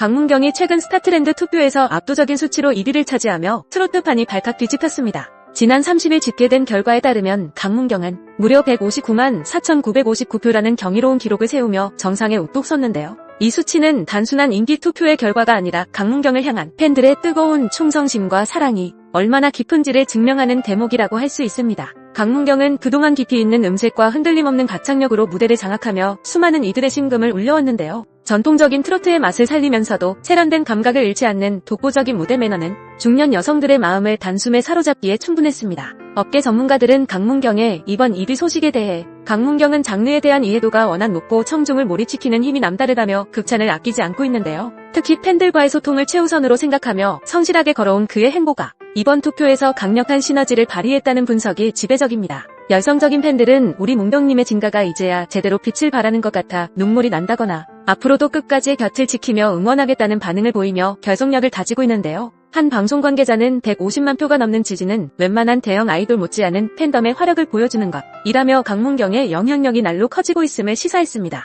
강문경이 최근 스타트랜드 투표에서 압도적인 수치로 1위를 차지하며 트로트판이 발칵 뒤집혔습니다. 지난 30일 집계된 결과에 따르면 강문경은 무려 159만 4,959표라는 경이로운 기록을 세우며 정상에 우뚝 섰는데요. 이 수치는 단순한 인기 투표의 결과가 아니라 강문경을 향한 팬들의 뜨거운 충성심과 사랑이 얼마나 깊은지를 증명하는 대목이라고 할 수 있습니다. 강문경은 그동안 깊이 있는 음색과 흔들림 없는 가창력으로 무대를 장악하며 수많은 이들의 심금을 울려왔는데요. 전통적인 트로트의 맛을 살리면서도 세련된 감각을 잃지 않는 독보적인 무대 매너는 중년 여성들의 마음을 단숨에 사로잡기에 충분했습니다. 업계 전문가들은 강문경의 이번 1위 소식에 대해 강문경은 장르에 대한 이해도가 워낙 높고 청중을 몰입시키는 힘이 남다르다며 극찬을 아끼지 않고 있는데요. 특히 팬들과의 소통을 최우선으로 생각하며 성실하게 걸어온 그의 행보가 이번 투표에서 강력한 시너지를 발휘했다는 분석이 지배적입니다. 열성적인 팬들은 우리 문경님의 진가가 이제야 제대로 빛을 발하는 것 같아 눈물이 난다거나 앞으로도 끝까지 곁을 지키며 응원하겠다는 반응을 보이며 결속력을 다지고 있는데요. 한 방송 관계자는 150만 표가 넘는 지지는 웬만한 대형 아이돌 못지않은 팬덤의 화력을 보여주는 것. 이라며 강문경의 영향력이 날로 커지고 있음을 시사했습니다.